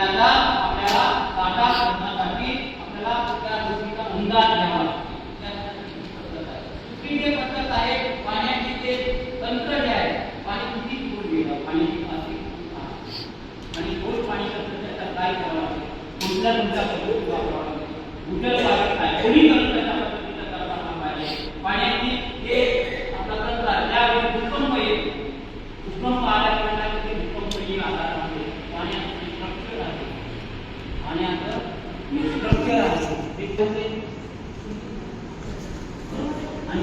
त्याचा आपल्याला साठा करण्यासाठी आपल्याला त्या गोष्टीचा अनुदान घ्यावा दुसरी जे पद्धत आहे पाण्याची ते तंत्र जे आहे पाणी किती दूर गेलं पाणी आणि गोड पाणी तंत्र काय करावं लागेल? कुठल्या तुमचा वापरावा कुठल्या कोणी तंत्र I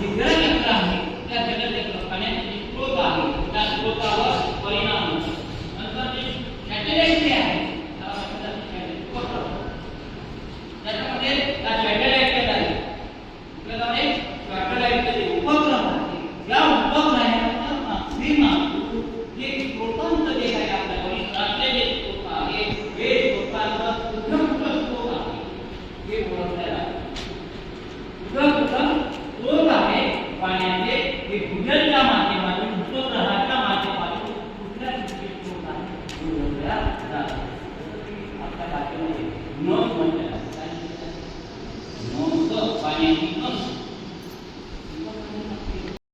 think Thank you.